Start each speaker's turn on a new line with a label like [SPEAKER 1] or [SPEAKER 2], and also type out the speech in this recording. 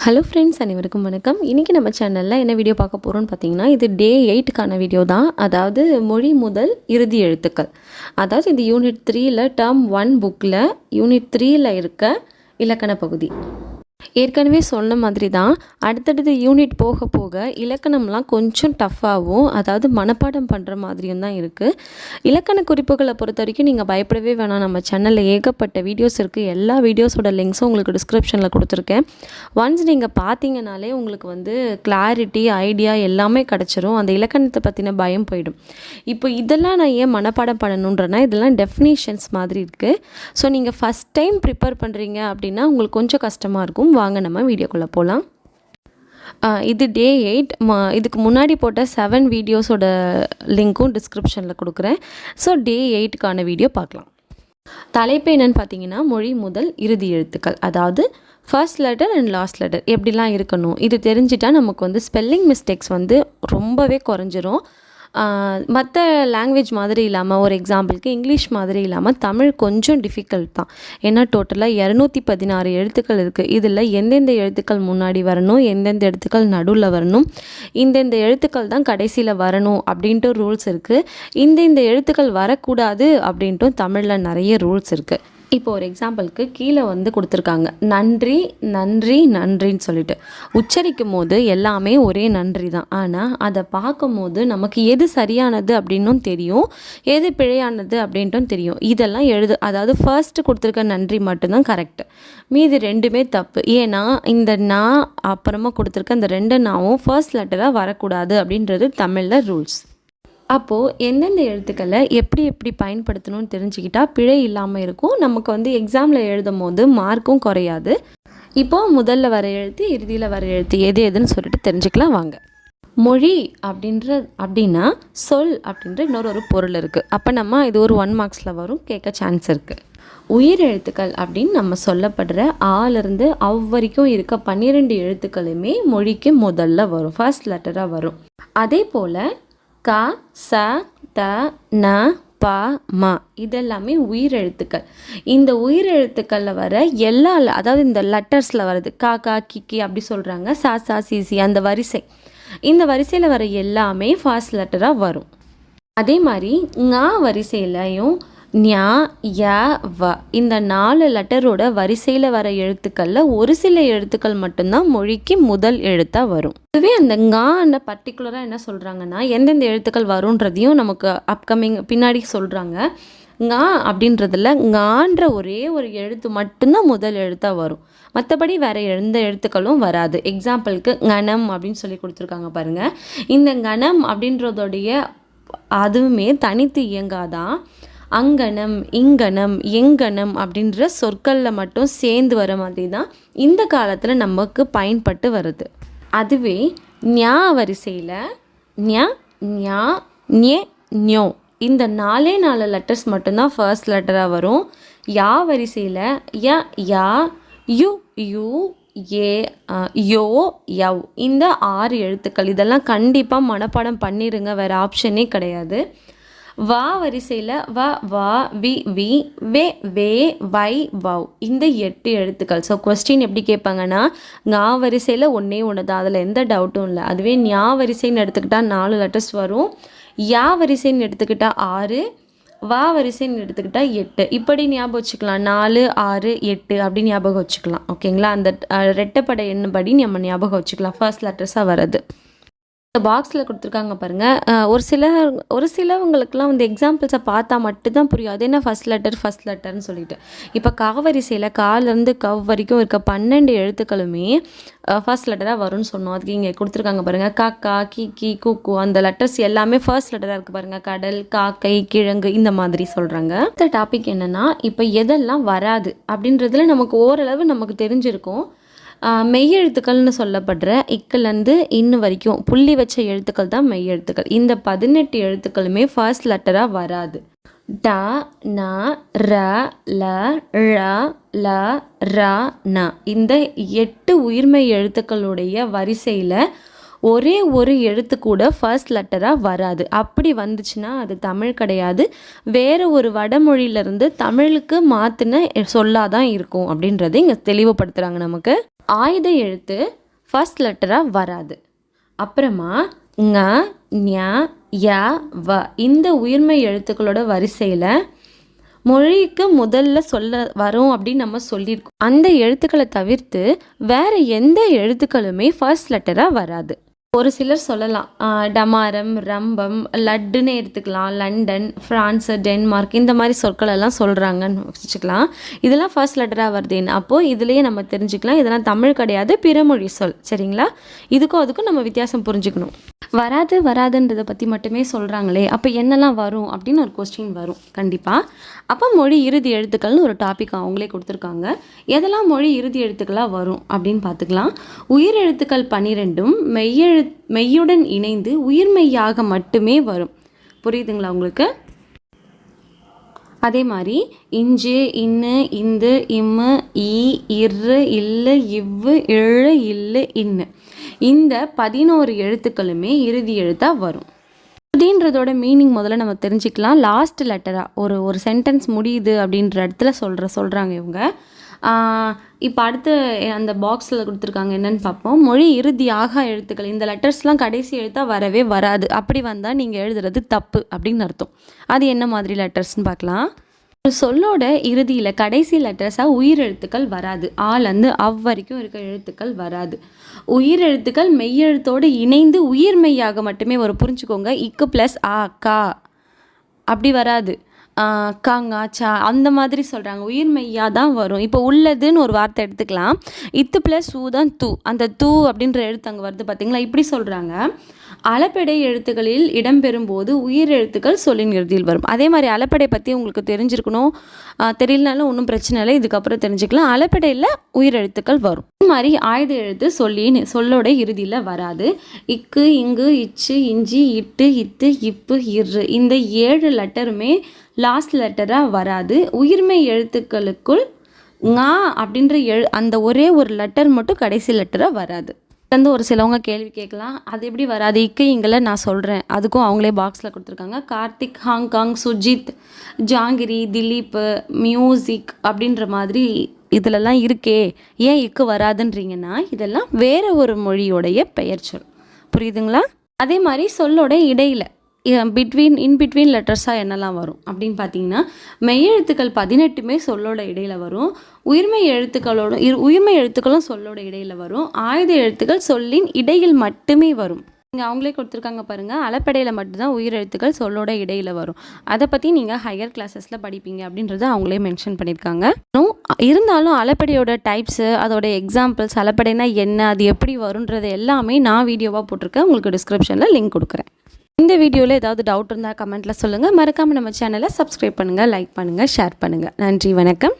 [SPEAKER 1] Hello friends அனைவருக்கும் வணக்கம். இன்றைக்கி நம்ம சேனலில் என்ன வீடியோ பார்க்க போகிறோம்னு பார்த்தீங்கன்னா இது டே எயிட்டுக்கான வீடியோ தான். அதாவது மொழி முதல் இறுதி எழுத்துக்கள். அதாவது இந்த யூனிட் த்ரீயில் டேர்ம் ஒன் புக்கில் யூனிட் த்ரீயில் இருக்க இலக்கண பகுதி. ஏற்கனவே சொன்ன மாதிரி தான் அடுத்தடுத்த யூனிட் போக போக இலக்கணம்லாம் கொஞ்சம் டஃப்பாகவும் அதாவது மனப்பாடம் பண்ணுற மாதிரியும் தான் இருக்குது இலக்கண குறிப்புகளை பொறுத்த வரைக்கும் நீங்கள் பயப்படவே வேணாம். நம்ம சேனலில் ஏகப்பட்ட வீடியோஸ் இருக்குது எல்லா வீடியோஸோட லிங்க்ஸும் உங்களுக்கு டிஸ்கிரிப்ஷனில் கொடுத்துருக்கேன். ஒன்ஸ் நீங்கள் பார்த்தீங்கனாலே உங்களுக்கு வந்து கிளாரிட்டி ஐடியா எல்லாமே கிடச்சிரும். அந்த இலக்கணத்தை பற்றின பயம் போயிடும். இப்போ இதெல்லாம் நான் ஏன் மனப்பாடம் பண்ணணுன்றனா இதெல்லாம் டெஃபினேஷன்ஸ் மாதிரி இருக்குது ஸோ நீங்கள் ஃபஸ்ட் டைம் ப்ரிப்பேர் பண்ணுறீங்க அப்படின்னா உங்களுக்கு கொஞ்சம் கஷ்டமாக இருக்கும். வாங்க நம்ம வீடியோக்குள்ளே போகலாம் இது டே எயிட் மா இதுக்கு முன்னாடி போட்ட செவன் வீடியோஸோட லிங்க்கும் டிஸ்கிரிப்ஷனில் கொடுக்குறேன். ஸோ டே எயிட்டுக்கான வீடியோ பார்க்கலாம். தலைப்பு என்னன்னு பார்த்தீங்கன்னா மொழி முதல் இறுதி எழுத்துக்கள். அதாவது first letter and last letter எப்படிலாம் இருக்கணும்? இது தெரிஞ்சிட்டா நமக்கு வந்து ஸ்பெல்லிங் மிஸ்டேக்ஸ் வந்து ரொம்பவே குறைஞ்சிரும். மற்ற லாங்குவேஜ் மாதிரி இல்லாமல் ஒரு எக்ஸாம்பிளுக்கு இங்கிலீஷ் மாதிரி இல்லாமல் தமிழ் கொஞ்சம் டிஃபிகல்ட் தான். ஏன்னா டோட்டலாக இரநூத்தி பதினாறு எழுத்துக்கள் இருக்குது இதில் எந்தெந்த எழுத்துக்கள் முன்னாடி வரணும் எந்தெந்த எழுத்துக்கள் நடுவில் வரணும் இந்தெந்த எழுத்துக்கள் தான் கடைசியில் வரணும் அப்படின்ட்டு ரூல்ஸ் இருக்குது இந்த இந்த எழுத்துக்கள் வரக்கூடாது அப்படின்ட்டும் தமிழில் நிறைய ரூல்ஸ் இருக்குது இப்போ ஒரு எக்ஸாம்பிளுக்கு கீழே வந்து கொடுத்துருக்காங்க. நன்றி நன்றி நன்றின்னு சொல்லிட்டு. உச்சரிக்கும் போது எல்லாமே ஒரே நன்றி தான். ஆனால் அதை பார்க்கும் போது நமக்கு எது சரியானது அப்படின்னும் தெரியும். எது பிழையானது அப்படின்ட்டும் தெரியும். இதெல்லாம் எழுது அதாவது ஃபர்ஸ்ட் கொடுத்துருக்க நன்றி மட்டும்தான் கரெக்ட் மீதி ரெண்டுமே தப்பு. ஏன்னா இந்த நான் அப்புறமா கொடுத்துருக்க இந்த ரெண்டு நாவும் ஃபர்ஸ்ட் லெட்டராக வரக்கூடாது அப்படின்றது தமிழில் ரூல்ஸ் அப்போது எந்தெந்த எழுத்துக்களை எப்படி எப்படி பயன்படுத்தணும்னு தெரிஞ்சுக்கிட்டால் பிழை இல்லாமல் இருக்கும். நமக்கு வந்து எக்ஸாமில் எழுதும் போது மார்க்கும் குறையாது. இப்போது முதல்ல வர எழுத்து இறுதியில் வர எழுத்து எது எதுன்னு சொல்லிட்டு தெரிஞ்சுக்கலாம் வாங்க. மொழி அப்படின்ற அப்படின்னா சொல் அப்படின்ற இன்னொரு ஒரு பொருள் இருக்குது அப்போ நம்ம இது ஒரு ஒன் மார்க்ஸில் வரும் கேட்க சான்ஸ் இருக்குது உயிர் எழுத்துக்கள் அப்படின்னு நம்ம சொல்லப்படுற ஆலிருந்து அவ் வரைக்கும் இருக்க பன்னிரெண்டு எழுத்துக்களுமே மொழிக்கு முதல்ல வரும். ஃபர்ஸ்ட் லெட்டராக வரும். அதே போல் க ச த ந ப ம இதெல்லாமே உயிர் எழுத்துக்கள் இந்த உயிர் எழுத்துக்களில் வர எல்லா அதாவது இந்த லெட்டர்ஸில் வருது கா கா கி கி அப்படி சொல்கிறாங்க சா சா சிசி அந்த வரிசை. இந்த வரிசையில் வர எல்லாமே ஃபாஸ்ட் லெட்டராக வரும். அதே மாதிரி ஙா வரிசையிலையும் ஞா ய வ. இந்த நாலு லெட்டரோட வரிசையில் வர எழுத்துக்களில் ஒரு சில எழுத்துக்கள் மட்டும்தான் மொழிக்கு முதல் எழுத்தாக வரும். இதுவே அந்த ங்கான்னு பர்டிகுலராக என்ன சொல்கிறாங்கன்னா எந்தெந்த எழுத்துக்கள் வரும்ன்றதையும் நமக்கு அப்கமிங் பின்னாடி சொல்கிறாங்க ஞா அப்படின்றதுல ங்கான்ற ஒரே ஒரு எழுத்து மட்டும்தான் முதல் எழுத்தாக வரும். மற்றபடி வேறு எந்த எழுத்துக்களும் வராது. எக்ஸாம்பிளுக்கு கணம் அப்படின்னு சொல்லி கொடுத்துருக்காங்க பாருங்கள் இந்த கணம் அப்படின்றதோடைய அதுவுமே தனித்து இயங்காதான் அங்கனம் இங்கனம் எங்கனம் அப்படின்ற சொற்களில் மட்டும் சேர்ந்து வர மாதிரி தான் இந்த காலத்தில் நமக்கு பயன்பட்டு வருது. அதுவே ஞா வரிசையில் ஞா ஞா ஞே ஞோ இந்த நாலே நாலு லெட்டர்ஸ் மட்டும்தான் ஃபர்ஸ்ட் லெட்டராக வரும். யா வரிசையில் ய யா யு யூ ஏ யோ யவ் இந்த ஆறு எழுத்துக்கள் இதெல்லாம் கண்டிப்பாக மனப்பாடம் பண்ணிடுங்க வேறு ஆப்ஷனே கிடையாது. வா வரிசையில் வ வா வி வி வே வே வை வவ். இந்த எட்டு எழுத்துக்கள். ஸோ கொஸ்டின் எப்படி கேட்பாங்கன்னா ஞா வரிசையில் ஒன்றே ஒன்று தான். அதில் எந்த டவுட்டும் இல்லை. அதுவே ஞா வரிசைன்னு எடுத்துக்கிட்டால் நாலு லெட்டர்ஸ் வரும். யா வரிசைன்னு எடுத்துக்கிட்டால் ஆறு. வா வரிசைன்னு எடுத்துக்கிட்டால் எட்டு. இப்படி ஞாபகம் வச்சுக்கலாம். நாலு ஆறு எட்டு அப்படி ஞாபகம் வச்சுக்கலாம். ஓகேங்களா? அந்த ரெட்டப்படை எண்ணுபடி நம்ம ஞாபகம் வச்சுக்கலாம். ஃபர்ஸ்ட் லெட்டர்ஸாக வர்றது. இந்த பாக்ஸில் கொடுத்துருக்காங்க பாருங்கள் ஒரு சில ஒரு சிலவங்களுக்குலாம் வந்து எக்ஸாம்பிள்ஸை பார்த்தா மட்டும்தான் புரியும். அது என்ன ஃபஸ்ட் லெட்டர் ஃபஸ்ட் லெட்டர்னு சொல்லிட்டு. இப்போ காவரிசையில் காலேருந்து கவ் வரைக்கும் இருக்க பன்னெண்டு எழுத்துக்களுமே ஃபர்ஸ்ட் லெட்டராக வரும்னு சொன்னோம். அதுக்கு இங்கே கொடுத்துருக்காங்க பாருங்கள் காக்கா கி கி கூக்கு அந்த லெட்டர்ஸ் எல்லாமே ஃபர்ஸ்ட் லெட்டராக இருக்குது பாருங்கள் கடல் காக்கை கிழங்கு இந்த மாதிரி சொல்கிறாங்க இந்த டாபிக் என்னென்னா இப்போ எதெல்லாம் வராது அப்படின்றதுல நமக்கு ஓரளவு நமக்கு தெரிஞ்சிருக்கும். மெய்யெழுத்துக்கள்னு சொல்லப்படுற இக்கிலேருந்து இன்னு வரைக்கும் புள்ளி வச்ச எழுத்துக்கள் தான் மெய்யெழுத்துக்கள். இந்த பதினெட்டு எழுத்துக்களுமே ஃபர்ஸ்ட் லெட்டராக வராது. ட ந ர ல ழ ல ர ந. இந்த எட்டு உயிர்மை எழுத்துக்களுடைய வரிசையில் ஒரே ஒரு எழுத்து கூட ஃபர்ஸ்ட் லெட்டராக வராது. அப்படி வந்துச்சுன்னா அது தமிழ் கிடையாது. வேறு ஒரு வடமொழியிலேருந்து தமிழுக்கு மாற்றின சொல்லாதான் இருக்கும் அப்படின்றது இங்கே தெளிவுபடுத்துகிறாங்க நமக்கு. ஆயுத எழுத்து ஃபஸ்ட் லெட்டராக வராது. அப்புறமா ங ஞ வ இந்த உயிர்மை எழுத்துக்களோட வரிசையில் மொழிக்கு முதல்ல சொல்ல வரும் அப்படின்னு நம்ம சொல்லியிருக்கோம். அந்த எழுத்துக்களை தவிர்த்து வேறு எந்த எழுத்துக்களுமே ஃபர்ஸ்ட் லெட்டராக வராது. ஒரு சிலர் சொல்லலாம். டமாரம் ரம்பம் லட்டுன்னு எடுத்துக்கலாம். லண்டன் ஃப்ரான்ஸ் டென்மார்க் இந்த மாதிரி சொற்கள் எல்லாம் சொல்கிறாங்கன்னு வச்சுக்கலாம். இதெல்லாம் ஃபர்ஸ்ட் லெட்டராக வருதுன்னு அப்போது இதுலேயே நம்ம தெரிஞ்சுக்கலாம். இதெல்லாம் தமிழ் கிடையாது பிறமொழி சொல். சரிங்களா? இதுக்கும் அதுக்கும் நம்ம வித்தியாசம் புரிஞ்சுக்கணும். வராது வராதுன்றதை பற்றி மட்டுமே சொல்கிறாங்களே அப்போ என்னெல்லாம் வரும் அப்படின்னு ஒரு கொஸ்டின் வரும். கண்டிப்பாக அப்போ மொழி இறுதி எழுத்துக்கள்னு ஒரு டாபிக் அவங்களே கொடுத்துருக்காங்க. எதெல்லாம் மொழி இறுதி எழுத்துக்களாக வரும் அப்படின்னு பார்த்துக்கலாம். உயிர் எழுத்துக்கள் பன்னிரெண்டும் மெய்யெழு மெய்யுடன் இணைந்து உயிர் மெய்யாக மட்டுமே வரும். புரியுதுங்களா உங்களுக்கு? அதே மாதிரி இஞ்சு இன்னு இந்து இம்மு ஈ இரு இல்லு இவ்வு இழு இல்லு இன்னு. இந்த பதினோரு எழுத்துக்களுமே இறுதி எழுத்தாக வரும். இறுதின்றதோட மீனிங் முதல்ல நம்ம தெரிஞ்சுக்கலாம். லாஸ்ட் லெட்டராக ஒரு ஒரு சென்டென்ஸ் முடியுது அப்படின்ற இடத்துல சொல்கிற சொல்கிறாங்க இவங்க. இப்போ அடுத்து அந்த பாக்ஸில் கொடுத்துருக்காங்க என்னன்னு பார்ப்போம். மொழி இறுதியாக எழுத்துக்கள். இந்த லெட்டர்ஸ்லாம் கடைசி எழுத்தாக வரவே வராது. அப்படி வந்தால் நீங்கள் எழுதுறது தப்பு அப்படின்னு அர்த்தம். அது என்ன மாதிரி லெட்டர்ஸ்னு பார்க்கலாம். ஒரு சொல்லோட இறுதியில் கடைசி லெட்டர்ஸாக உயிர் எழுத்துக்கள் வராது. ஆலேருந்து அவ் வரைக்கும் இருக்க எழுத்துக்கள் வராது. உயிர் எழுத்துக்கள் மெய்யெழுத்தோடு இணைந்து உயிர் மெய்யாக மட்டுமே வரும். புரிஞ்சுக்கோங்க. இக்கு ப்ளஸ் ஆ கா. அப்படி வராது. காங்க சா அந்த மாதிரி சொல்கிறாங்க உயிர் மெய்யா தான் வரும். இப்போ உள்ளதுன்னு ஒரு வார்த்தை எடுத்துக்கலாம். இத்து ப்ளஸ் ஊ தான் தூ. அந்த தூ அப்படின்ற எழுத்து அங்கே வருது பார்த்தீங்களா இப்படி சொல்கிறாங்க அளபெடை எழுத்துக்களில் இடம்பெறும்போது உயிர் எழுத்துக்கள் சொல்லின் இறுதியில் வரும். அதே மாதிரி அளப்படை பற்றி உங்களுக்கு தெரிஞ்சிருக்கணும். தெரியலனாலும் ஒன்றும் பிரச்சனை இல்லை. இதுக்கப்புறம் தெரிஞ்சுக்கலாம். அளப்படையில் உயிர் எழுத்துக்கள் வரும். இது மாதிரி ஆயுத எழுத்து சொல்லின் சொல்லோட இறுதியில் வராது. இக்கு இங்கு இச்சு இஞ்சி இட்டு இத்து இப்பு இரு இந்த ஏழு லெட்டருமே லாஸ்ட் லெட்டராக வராது. உயிர்மை எழுத்துக்களுக்குள் ஙா அப்படின்ற எழு அந்த ஒரே ஒரு லெட்டர் மட்டும் கடைசி லெட்டராக வராது. வந்து ஒரு சிலவங்க கேள்வி கேட்கலாம். அது எப்படி வராது? இக்கைங்களை நான் சொல்கிறேன் அதுக்கும் அவங்களே பாக்ஸில் கொடுத்துருக்காங்க. Karthik Hong Kong Sujith Jangiri Dileep music அப்படின்ற மாதிரி இதிலெல்லாம் இருக்கே. ஏன் இக்கு வராதுன்றீங்கன்னா இதெல்லாம் வேறு ஒரு மொழியோடைய பெயர் சொல். புரியுதுங்களா? அதே மாதிரி சொல்லோட இடையில. பிட்வீன் இன் பிட்வீன் லெட்டர்ஸாக என்னெல்லாம் வரும்? அப்படின்னு பார்த்தீங்கன்னா மெய்யெழுத்துக்கள் பதினெட்டுமே சொல்லோட இடையில் வரும். உயிர்மை எழுத்துக்களோட இரு உயிர்மை எழுத்துக்களும் சொல்லோட இடையில் வரும். ஆயுத எழுத்துக்கள் சொல்லின் இடையில் மட்டுமே வரும். நீங்கள் அவங்களே கொடுத்துருக்காங்க பாருங்கள் அலப்படையில் மட்டும்தான் உயிர் எழுத்துக்கள் சொல்லோட இடையில் வரும். அதை பற்றி நீங்கள் ஹையர் கிளாஸஸில் படிப்பீங்க அப்படின்றத அவங்களே மென்ஷன் பண்ணியிருக்காங்க. இருந்தாலும் அலப்படையோட டைப்ஸு அதோட எக்ஸாம்பிள்ஸ் அலப்படைனா என்ன அது எப்படி வருன்றது எல்லாமே நான் வீடியோவாக போட்டிருக்கேன். உங்களுக்கு டிஸ்கிரிப்ஷனில் லிங்க் கொடுக்குறேன். இந்த வீடியோவில் ஏதாவது டவுட் இருந்தால் கமெண்ட்டில் சொல்லுங்கள் மறக்காமல் நம்ம சேனலை சப்ஸ்கிரைப் பண்ணுங்கள் லைக் பண்ணுங்கள் ஷேர் பண்ணுங்கள் நன்றி வணக்கம்.